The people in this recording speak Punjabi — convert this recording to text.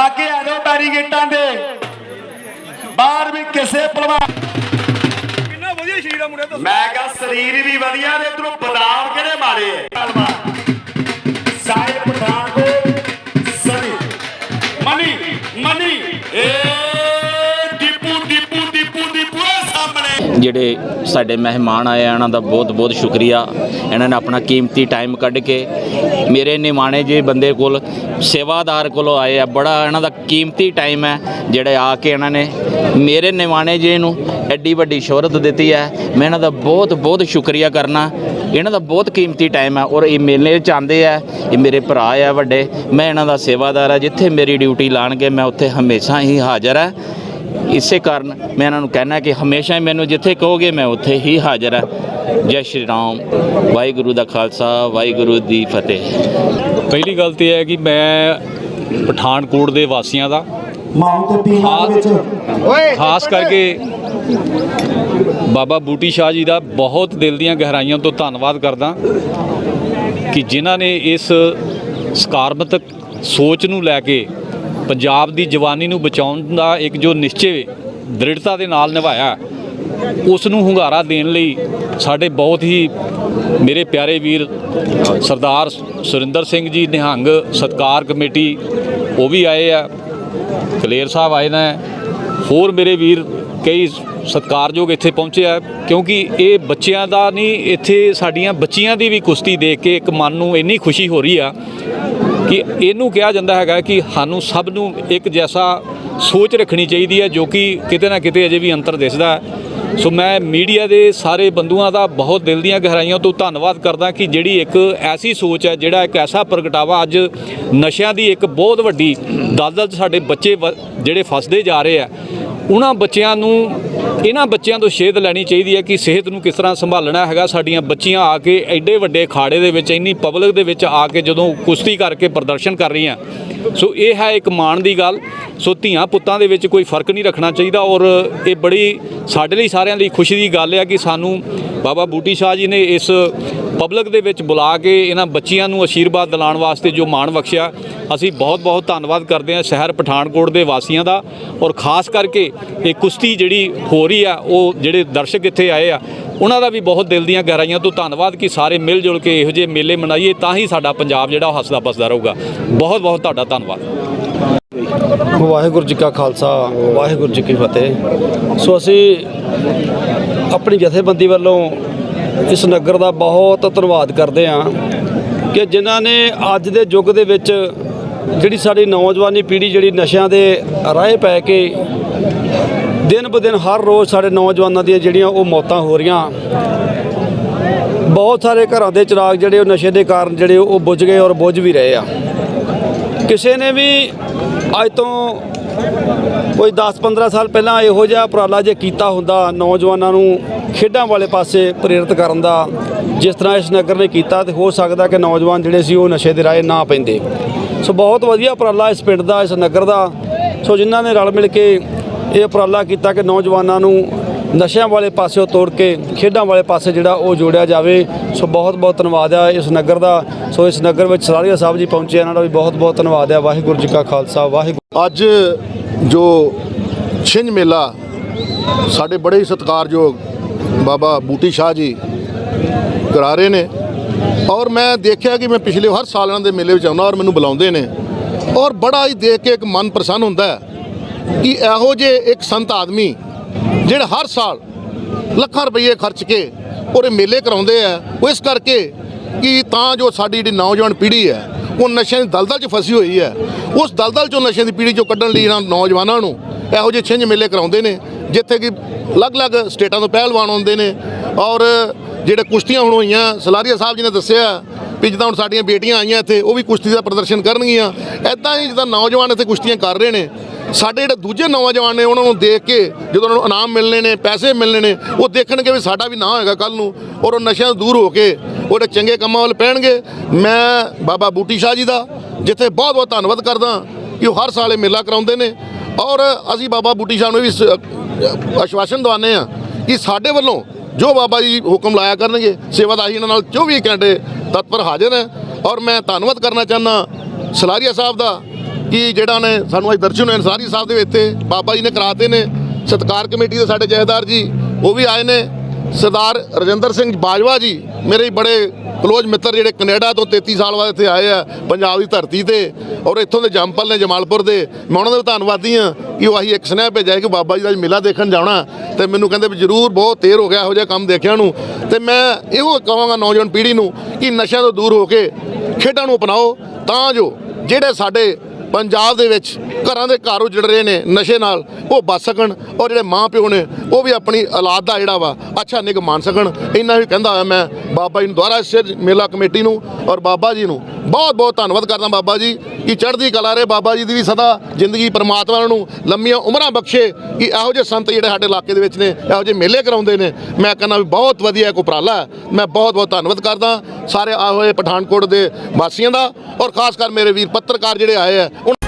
ਲਾਗੇ ਆ ਜਾਓ ਬੈਰੀਗੇਟਾਂ ਦੇ ਬਾਹਰ ਵੀ ਕਿਸੇ ਪਹਿਲਵਾਨ ਕਿੰਨਾ ਵਧੀਆ ਸ਼ਰੀਰ ਆ ਮੁੰਡੇ ਦਾ। ਮੈਂ ਕਹਾ ਸਰੀਰ ਵੀ ਵਧੀਆ ਤੇ ਇਧਰੋਂ ਬਦਾਮ ਕਿਹੜੇ ਮਾਰੇ ਪਹਿਲਵਾਨ ਸਾਹਿਬ ਪਠਾਨਕੋਟ ਸਨੀ ਮਨੀ ਮਨੀ। ਏ ਦੀਪੂ ਦੀਪੂ ਦੀਪੂ ਦੀਪੂ ਇਹ ਸਾਹਮਣੇ। ਜਿਹੜੇ ਸਾਡੇ ਮਹਿਮਾਨ ਆਏ ਆ, ਇਹਨਾਂ ਦਾ ਬਹੁਤ ਬਹੁਤ ਸ਼ੁਕਰੀਆ। ਇਹਨਾਂ ਨੇ ਆਪਣਾ ਕੀਮਤੀ ਟਾਈਮ ਕੱਢ ਕੇ ਮੇਰੇ ਨਿਮਾਣੇ ਜੇ ਬੰਦੇ ਕੋਲ ਸੇਵਾਦਾਰ ਕੋਲੋਂ ਆਏ ਆ, ਬੜਾ ਇਹਨਾਂ ਦਾ ਕੀਮਤੀ ਟਾਈਮ ਹੈ ਜਿਹੜੇ ਆ ਕੇ ਇਹਨਾਂ ਨੇ ਮੇਰੇ ਨਿਮਾਣੇ ਜੀ ਨੂੰ ਐਡੀ ਵੱਡੀ ਸ਼ੋਹਰਤ ਦਿੱਤੀ ਹੈ। ਮੈਂ ਇਹਨਾਂ ਦਾ ਬਹੁਤ ਬਹੁਤ ਸ਼ੁਕਰੀਆ ਕਰਨਾ। ਇਹਨਾਂ ਦਾ ਬਹੁਤ ਕੀਮਤੀ ਟਾਈਮ ਹੈ ਔਰ ਇਹ ਮੇਲੇ ਚ ਆਉਂਦੇ ਆ, ਇਹ ਮੇਰੇ ਭਰਾ ਆ ਵੱਡੇ। ਮੈਂ ਇਹਨਾਂ ਦਾ ਸੇਵਾਦਾਰ ਆ, ਜਿੱਥੇ ਮੇਰੀ ਡਿਊਟੀ ਲਾਣਗੇ ਮੈਂ ਉੱਥੇ ਹਮੇਸ਼ਾ ਹੀ ਹਾਜ਼ਰ ਆ। ਇਸੇ ਕਾਰਨ ਮੈਂ ਇਹਨਾਂ ਨੂੰ ਕਹਿਣਾ ਕਿ ਹਮੇਸ਼ਾ ਹੀ ਮੈਨੂੰ ਜਿੱਥੇ ਕਹੋਗੇ ਮੈਂ ਉੱਥੇ ਹੀ ਹਾਜ਼ਰ ਹਾਂ। ਜੈ ਸ਼੍ਰੀ ਰਾਮ। ਵਾਹਿਗੁਰੂ ਦਾ ਖਾਲਸਾ ਵਾਹਿਗੁਰੂ ਦੀ ਫਤਿਹ। ਪਹਿਲੀ ਗੱਲ ਤੇ ਇਹ ਹੈ ਕਿ ਮੈਂ ਪਠਾਨਕੋਟ ਦੇ ਵਾਸੀਆਂ ਦਾ। ਖਾਸ ਕਰਕੇ ਬਾਬਾ ਬੂਟੀ ਸ਼ਾਹ ਜੀ ਦਾ ਬਹੁਤ ਦਿਲ ਦੀਆਂ ਗਹਿਰਾਈਆਂ ਤੋਂ ਧੰਨਵਾਦ ਕਰਦਾ ਕਿ ਜਿਨ੍ਹਾਂ ਨੇ ਇਸ ਸਕਾਰਾਤਮਕ ਸੋਚ ਨੂੰ ਲੈ ਕੇ ਪੰਜਾਬ ਦੀ ਜਵਾਨੀ ਨੂੰ ਬਚਾਉਣ ਦਾ ਇੱਕ ਜੋ ਨਿਸ਼ਚੇ ਦ੍ਰਿੜਤਾ ਦੇ ਨਾਲ ਨਿਭਾਇਆ ਉਸ ਨੂੰ ਹੁੰਗਾਰਾ ਦੇਣ ਲਈ ਸਾਡੇ ਬਹੁਤ ਹੀ ਮੇਰੇ ਪਿਆਰੇ ਵੀਰ ਸਰਦਾਰ ਸੁਰਿੰਦਰ ਸਿੰਘ ਜੀ ਨਿਹੰਗ ਸਤਕਾਰ ਕਮੇਟੀ, ਉਹ ਵੀ ਆਏ ਆ, ਕਲੇਰ ਸਾਹਿਬ ਆਏ ਨੇ, ਹੋਰ ਮੇਰੇ ਵੀਰ ਕਈ ਸਤਿਕਾਰਯੋਗ ਇੱਥੇ ਪਹੁੰਚੇ ਆ, ਕਿਉਂਕਿ ਇਹ ਬੱਚਿਆਂ ਦਾ ਨਹੀਂ, ਇੱਥੇ ਸਾਡੀਆਂ ਬੱਚੀਆਂ ਦੀ ਵੀ ਕੁਸ਼ਤੀ ਦੇਖ ਕੇ ਇੱਕ ਮਨ ਨੂੰ ਇੰਨੀ ਖੁਸ਼ੀ ਹੋ ਰਹੀ ਆ ਕਿ ਇਹਨੂੰ ਕਿਹਾ ਜਾਂਦਾ ਹੈਗਾ ਕਿ ਸਾਨੂੰ ਸਭ ਨੂੰ ਇੱਕ ਜੈਸਾ ਸੋਚ ਰੱਖਣੀ ਚਾਹੀਦੀ ਹੈ ਜੋ ਕਿ ਕਿਤੇ ਨਾ ਕਿਤੇ ਅਜੇ ਵੀ ਅੰਤਰ ਦਿਸਦਾ ਹੈ। ਸੋ ਮੈਂ ਮੀਡੀਆ ਦੇ ਸਾਰੇ ਬੰਧੂਆਂ ਦਾ ਬਹੁਤ ਦਿਲ ਦੀਆਂ ਗਹਿਰਾਈਆਂ ਤੋਂ ਧੰਨਵਾਦ ਕਰਦਾ ਕਿ ਜਿਹੜੀ ਇੱਕ ਐਸੀ ਸੋਚ ਹੈ, ਜਿਹੜਾ ਇੱਕ ਐਸਾ ਪ੍ਰਗਟਾਵਾ ਅੱਜ ਨਸ਼ਿਆਂ ਦੀ ਇੱਕ ਬਹੁਤ ਵੱਡੀ ਦਲਦਲ 'ਚ ਸਾਡੇ ਬੱਚੇ ਵ- ਜਿਹੜੇ ਫਸਦੇ ਜਾ ਰਹੇ ਆ, ਉਹਨਾਂ ਬੱਚਿਆਂ ਨੂੰ ਇਹਨਾਂ ਬੱਚਿਆਂ ਤੋਂ ਸੇਧ ਲੈਣੀ ਚਾਹੀਦੀ ਹੈ ਕਿ ਸਿਹਤ ਨੂੰ ਕਿਸ ਤਰ੍ਹਾਂ ਸੰਭਾਲਣਾ ਹੈਗਾ। ਸਾਡੀਆਂ ਬੱਚੀਆਂ ਆ ਕੇ ਐਡੇ ਵੱਡੇ ਖਾੜੇ ਦੇ ਵਿੱਚ, ਇੰਨੀ ਪਬਲਿਕ ਦੇ ਵਿੱਚ ਆ ਕੇ ਜਦੋਂ ਕੁਸ਼ਤੀ ਕਰਕੇ ਪ੍ਰਦਰਸ਼ਨ ਕਰ ਰਹੀਆਂ। ਸੋ ਇਹ ਹੈ ਇੱਕ ਮਾਣ ਦੀ ਗੱਲ। ਸੋ ਧੀਆਂ ਪੁੱਤਾਂ ਦੇ ਵਿੱਚ ਕੋਈ ਫ਼ਰਕ ਨਹੀਂ ਰੱਖਣਾ ਚਾਹੀਦਾ ਔਰ ਇਹ ਬੜੀ ਸਾਡੇ ਲਈ ਸਾਰਿਆਂ ਲਈ ਖੁਸ਼ੀ ਦੀ ਗੱਲ ਹੈ ਕਿ ਸਾਨੂੰ ਬਾਬਾ ਬੂਟੀ ਸ਼ਾਹ ਜੀ ਨੇ ਇਸ ਪਬਲਿਕ ਦੇ ਵਿੱਚ ਬੁਲਾ ਕੇ ਇਹਨਾਂ ਬੱਚੀਆਂ ਨੂੰ ਅਸ਼ੀਰਵਾਦ ਦਿਲਾਉਣ ਵਾਸਤੇ ਜੋ ਮਾਣ ਬਖਸ਼ਿਆ। ਅਸੀਂ ਬਹੁਤ ਬਹੁਤ ਧੰਨਵਾਦ ਕਰਦੇ ਹਾਂ ਸ਼ਹਿਰ ਪਠਾਨਕੋਟ ਦੇ ਵਾਸੀਆਂ ਦਾ ਔਰ ਖਾਸ ਕਰਕੇ ਇਹ ਕੁਸ਼ਤੀ ਜਿਹੜੀ ਹੋ ਰਹੀ ਆ, ਉਹ ਜਿਹੜੇ ਦਰਸ਼ਕ ਇੱਥੇ ਆਏ ਆ, ਉਹਨਾਂ ਦਾ ਵੀ ਬਹੁਤ ਦਿਲ ਦੀਆਂ ਗਹਿਰਾਈਆਂ ਤੋਂ ਧੰਨਵਾਦ ਕਿ ਸਾਰੇ ਮਿਲ ਜੁਲ ਕੇ ਇਹੋ ਜਿਹੇ ਮੇਲੇ ਮਨਾਈਏ, ਤਾਂ ਹੀ ਸਾਡਾ ਪੰਜਾਬ ਜਿਹੜਾ ਉਹ ਹੱਸਦਾ ਬਸਦਾ ਰਹੂਗਾ। ਬਹੁਤ ਬਹੁਤ ਤੁਹਾਡਾ ਧੰਨਵਾਦ। ਵਾਹਿਗੁਰੂ ਜੀ ਕਾ ਖਾਲਸਾ, ਵਾਹਿਗੁਰੂ ਜੀ ਕੀ ਫਤਿਹ। ਸੋ ਅਸੀਂ ਆਪਣੀ ਜਥੇਬੰਦੀ ਵੱਲੋਂ ਇਸ ਨਗਰ ਦਾ ਬਹੁਤ ਧੰਨਵਾਦ ਕਰਦੇ ਹਾਂ ਕਿ ਜਿਨ੍ਹਾਂ ਨੇ ਅੱਜ ਦੇ ਯੁੱਗ ਦੇ ਵਿੱਚ ਜਿਹੜੀ ਸਾਡੀ ਨੌਜਵਾਨੀ ਪੀੜ੍ਹੀ ਜਿਹੜੀ ਨਸ਼ਿਆਂ ਦੇ ਰਾਹ ਪੈ ਕੇ ਦਿਨ ਬ ਦਿਨ ਹਰ ਰੋਜ਼ ਸਾਡੇ ਨੌਜਵਾਨਾਂ ਦੀਆਂ ਜਿਹੜੀਆਂ ਉਹ ਮੌਤਾਂ ਹੋ ਰਹੀਆਂ। ਬਹੁਤ ਸਾਰੇ ਘਰਾਂ ਦੇ ਚਿਰਾਗ ਜਿਹੜੇ ਉਹ ਨਸ਼ੇ ਦੇ ਕਾਰਨ ਜਿਹੜੇ ਉਹ ਬੁੱਝ ਗਏ ਔਰ ਬੁੱਝ ਵੀ ਰਹੇ ਆ। ਕਿਸੇ ਨੇ ਵੀ ਅੱਜ ਤੋਂ ਕੋਈ 10-15 ਸਾਲ ਪਹਿਲਾਂ ਇਹੋ ਜਿਹਾ ਉਪਰਾਲਾ ਜੇ ਕੀਤਾ ਹੁੰਦਾ, ਨੌਜਵਾਨਾਂ ਨੂੰ ਖੇਡਾਂ ਵਾਲੇ ਪਾਸੇ ਪ੍ਰੇਰਿਤ ਕਰਨ ਦਾ ਜਿਸ ਤਰ੍ਹਾਂ ਇਸ ਨਗਰ ਨੇ ਕੀਤਾ ਤੇ ਹੋ ਸਕਦਾ ਕਿ ਨੌਜਵਾਨ ਜਿਹੜੇ ਸੀ ਉਹ ਨਸ਼ੇ ਦੇ ਰਾਹ ਨਾ ਪੈਂਦੇ। ਸੋ ਬਹੁਤ ਵਧੀਆ ਉਪਰਾਲਾ ਇਸ ਪਿੰਡ ਦਾ, ਇਸ ਨਗਰ ਦਾ। ਸੋ ਜਿਨ੍ਹਾਂ ਨੇ ਰਲ ਮਿਲ ਕੇ ਇਹ ਉਪਰਾਲਾ ਕੀਤਾ ਕਿ ਨੌਜਵਾਨਾਂ ਨੂੰ ਨਸ਼ਿਆਂ ਵਾਲੇ ਪਾਸਿਓਂ ਤੋੜ ਕੇ ਖੇਡਾਂ ਵਾਲੇ ਪਾਸੇ ਜਿਹੜਾ ਉਹ ਜੋੜਿਆ ਜਾਵੇ। ਸੋ ਬਹੁਤ ਬਹੁਤ ਧੰਨਵਾਦ ਆ ਇਸ ਨਗਰ ਦਾ। ਸੋ ਇਸ ਨਗਰ ਵਿੱਚ ਸਰਾਰੀਆ ਸਾਹਿਬ ਜੀ ਪਹੁੰਚੇ ਇਹਨਾਂ ਦਾ ਵੀ ਬਹੁਤ ਬਹੁਤ ਧੰਨਵਾਦ ਆ। ਵਾਹਿਗੁਰੂ ਜੀ ਕਾ ਖਾਲਸਾ, ਵਾਹਿਗੁਰੂ ਅੱਜ ਜੋ ਛਿੰਝ ਮੇਲਾ ਸਾਡੇ ਬੜੇ ਹੀ ਸਤਿਕਾਰਯੋਗ ਬਾਬਾ ਬੂਟੀ ਸ਼ਾਹ ਜੀ ਕਰਾ ਰਹੇ ਨੇ। ਔਰ ਮੈਂ ਦੇਖਿਆ ਕਿ ਮੈਂ ਪਿਛਲੇ ਹਰ ਸਾਲ ਇਹਨਾਂ ਦੇ ਮੇਲੇ ਵਿੱਚ ਆਉਂਦਾ ਔਰ ਮੈਨੂੰ ਬੁਲਾਉਂਦੇ ਨੇ। ਔਰ ਬੜਾ ਹੀ ਦੇਖ ਕੇ ਇੱਕ ਮਨ ਪ੍ਰਸੰਨ ਹੁੰਦਾ ਹੈ। ਕਿ ਇਹੋ ਜਿਹੇ ਇੱਕ ਸੰਤ ਆਦਮੀ ਜਿਹੜੇ ਹਰ ਸਾਲ ਲੱਖਾਂ ਰੁਪਏ ਖਰਚ ਕੇ ਔਰ ਇਹ ਮੇਲੇ ਕਰਾਉਂਦੇ ਆ, ਉਹ ਇਸ ਕਰਕੇ ਕਿ ਤਾਂ ਜੋ ਸਾਡੀ ਜਿਹੜੀ ਨੌਜਵਾਨ ਪੀੜ੍ਹੀ ਹੈ, ਉਹ ਨਸ਼ਿਆਂ ਦੀ ਦਲਦਲ 'ਚ ਫਸੀ ਹੋਈ ਹੈ, ਉਸ ਦਲਦਲ 'ਚੋਂ ਨਸ਼ਿਆਂ ਦੀ ਪੀੜ੍ਹੀ 'ਚੋਂ ਕੱਢਣ ਲਈ ਇਹਨਾਂ ਨੌਜਵਾਨਾਂ ਨੂੰ ਇਹੋ ਜਿਹੇ ਛਿੰਝ ਮੇਲੇ ਕਰਾਉਂਦੇ ਨੇ, ਜਿੱਥੇ ਕਿ ਅਲੱਗ-ਅਲੱਗ ਸਟੇਟਾਂ ਤੋਂ ਪਹਿਲਵਾਨ ਆਉਂਦੇ ਨੇ ਔਰ ਜਿਹੜੇ ਕੁਸ਼ਤੀਆਂ ਹੁਣ ਹੋਈਆਂ, ਸਲਾਰੀਆ ਸਾਹਿਬ ਜੀ ਨੇ ਦੱਸਿਆ ਵੀ ਜਿੱਦਾਂ ਹੁਣ ਸਾਡੀਆਂ ਬੇਟੀਆਂ ਆਈਆਂ ਇੱਥੇ, ਉਹ ਵੀ ਕੁਸ਼ਤੀ ਦਾ ਪ੍ਰਦਰਸ਼ਨ ਕਰਨਗੀਆਂ। ਐਦਾਂ ਹੀ ਜਿੱਦਾਂ ਨੌਜਵਾਨ ਇੱਥੇ ਕੁਸ਼ਤੀਆਂ ਕਰ ਰਹੇ ਨੇ ਸਾਡੇ ਜਿਹੜੇ ਦੂਜੇ ਨੌਜਵਾਨ ਨੇ, ਉਹਨਾਂ ਨੂੰ ਦੇਖ ਕੇ ਜਦੋਂ ਉਹਨਾਂ ਨੂੰ ਇਨਾਮ ਮਿਲਣੇ ਨੇ, ਪੈਸੇ ਮਿਲਣੇ ਨੇ, ਉਹ ਦੇਖਣਗੇ ਵੀ ਸਾਡਾ ਵੀ ਨਾਂ ਹੋਏਗਾ ਕੱਲ ਨੂੰ ਔਰ ਉਹ ਨਸ਼ਿਆਂ ਤੋਂ ਦੂਰ ਹੋ ਕੇ ਉਹਦੇ ਚੰਗੇ ਕੰਮਾਂ ਵੱਲ ਪੈਣਗੇ। ਮੈਂ ਬਾਬਾ ਬੂਟੀ ਸ਼ਾਹ ਜੀ ਦਾ ਜਿੱਥੇ ਬਹੁਤ ਬਹੁਤ ਧੰਨਵਾਦ ਕਰਦਾ ਕਿ ਉਹ ਹਰ ਸਾਲ ਇਹ ਮੇਲਾ ਕਰਾਉਂਦੇ ਨੇ ਔਰ ਅਸੀਂ ਬਾਬਾ ਬੂਟੀ ਸ਼ਾਹ ਨੂੰ ਵੀ ਸ- ਆਸ਼ਵਾਸਨ ਦਵਾਉਂਦੇ ਆ ਕਿ ਸਾਡੇ ਵੱਲੋਂ ਜੋ ਬਾਬਾ ਜੀ ਹੁਕਮ ਲਾਇਆ ਕਰਨਗੇ ਸੇਵਾਦਾਰੀ ਇਹਨਾਂ ਨਾਲ 24 ਘੰਟੇ ਤਤਪਰ ਹਾਜ਼ਰ ਹੈ ਔਰ ਮੈਂ ਧੰਨਵਾਦ ਕਰਨਾ ਚਾਹੁੰਦਾ ਸਲਾਰੀਆ ਸਾਹਿਬ ਦਾ ਕਿ ਜਿਹੜਾ ਨੇ ਸਾਨੂੰ ਅੱਜ ਦਰਸ਼ਨ ਹੋਏ ਅਨਸਾਰੀ ਸਾਹਿਬ ਦੇ ਵਿੱਚ ਬਾਬਾ ਜੀ ਨੇ ਕਰਾਤੇ ਨੇ, ਸਤਕਾਰ ਕਮੇਟੀ ਦੇ ਸਾਡੇ ਜਥੇਦਾਰ ਜੀ, ਉਹ ਵੀ ਆਏ ਨੇ, ਸਰਦਾਰ ਰਜਿੰਦਰ ਸਿੰਘ ਬਾਜਵਾ ਜੀ, ਮੇਰੇ ਬੜੇ ਕਲੋਜ਼ ਮਿੱਤਰ ਜਿਹੜੇ ਕੈਨੇਡਾ ਤੋਂ 33 ਸਾਲ ਬਾਅਦ ਇੱਥੇ ਆਏ ਆ, ਪੰਜਾਬ ਦੀ ਧਰਤੀ ਤੇ, ਔਰ ਇੱਥੋਂ ਦੇ ਜੰਪਲ ਨੇ ਜਮਾਲਪੁਰ ਦੇ, ਮੈਂ ਉਹਨਾਂ ਦਾ ਵੀ ਧੰਨਵਾਦੀ ਆ ਕਿ ਉਹ ਆਹੀ ਇੱਕ ਸੁਨੇਹਾ ਭੇਜਿਆ ਕਿ ਬਾਬਾ ਜੀ ਦਾ ਅੱਜ ਮੇਲਾ ਦੇਖਣ ਜਾਣਾ, ਤੇ ਮੈਨੂੰ ਕਹਿੰਦੇ ਵੀ ਜ਼ਰੂਰ ਬਹੁਤ ਤੇਰ ਹੋ ਗਿਆ ਇਹੋ ਜਿਹਾ ਕੰਮ ਦੇਖਿਆ ਨੂੰ, ਤੇ ਮੈਂ ਇਹੋ ਕਹਾਂਗਾ ਨੌਜਵਾਨ ਪੀੜ੍ਹੀ ਨੂੰ ਕਿ ਨਸ਼ਿਆਂ ਤੋਂ ਦੂਰ ਹੋ ਕੇ ਖੇਡਾਂ ਨੂੰ ਅਪਣਾਓ, ਤਾਂ ਜੋ ਜਿਹੜੇ ਸਾਡੇ ਪੰਜਾਬ ਦੇ ਵਿੱਚ ਘਰਾਂ ਦੇ ਘਰ ਉਜੜ ਰਹੇ ਨੇ ਨਸ਼ੇ ਨਾਲ, ਉਹ ਬਚ ਸਕਣ ਔਰ ਜਿਹੜੇ ਮਾਂ ਪਿਓ ਨੇ, ਉਹ ਵੀ ਆਪਣੀ ਔਲਾਦ ਦਾ ਜਿਹੜਾ ਵਾ, ਅੱਛਾ ਨਿਗ ਮੰਨ ਸਕਣ। ਇੰਨਾ ਵੀ ਕਹਿੰਦਾ ਹੋਇਆ ਮੈਂ ਬਾਬਾ ਜੀ ਨੂੰ, ਦੁਆਰਾ ਸਿਰ ਮੇਲਾ ਕਮੇਟੀ ਨੂੰ ਔਰ ਬਾਬਾ ਜੀ ਨੂੰ। ਬਹੁਤ ਬਹੁਤ ਧੰਨਵਾਦ ਕਰਦਾ ਬਾਬਾ ਜੀ ਕਿ ਚੜ੍ਹਦੀ ਕਲਾ ਰਹੇ ਬਾਬਾ ਜੀ ਦੀ ਵੀ ਸਦਾ ਜ਼ਿੰਦਗੀ ਪਰਮਾਤਮਾ ਨੂੰ ਲੰਮੀਆਂ ਉਮਰਾਂ ਬਖਸ਼ੇ ਕਿ ਇਹੋ ਜਿਹੇ ਸੰਤ ਜਿਹੜੇ ਸਾਡੇ ਇਲਾਕੇ ਦੇ ਵਿੱਚ ਨੇ, ਇਹੋ ਜਿਹੇ ਮੇਲੇ ਕਰਾਉਂਦੇ ਨੇ। ਮੈਂ ਕਹਿੰਦਾ ਵੀ ਬਹੁਤ ਵਧੀਆ ਇੱਕ ਉਪਰਾਲਾ ਹੈ। ਮੈਂ ਬਹੁਤ ਬਹੁਤ ਧੰਨਵਾਦ ਕਰਦਾ। ਸਾਰੇ ਆਏ ਹੋਏ ਪਠਾਨਕੋਟ ਦੇ ਵਾਸੀਆਂ ਦਾ ਔਰ ਖਾਸ ਕਰ ਮੇਰੇ ਵੀਰ ਪੱਤਰਕਾਰ ਜਿਹੜੇ ਆਏ ਆ ਉਹਨਾਂ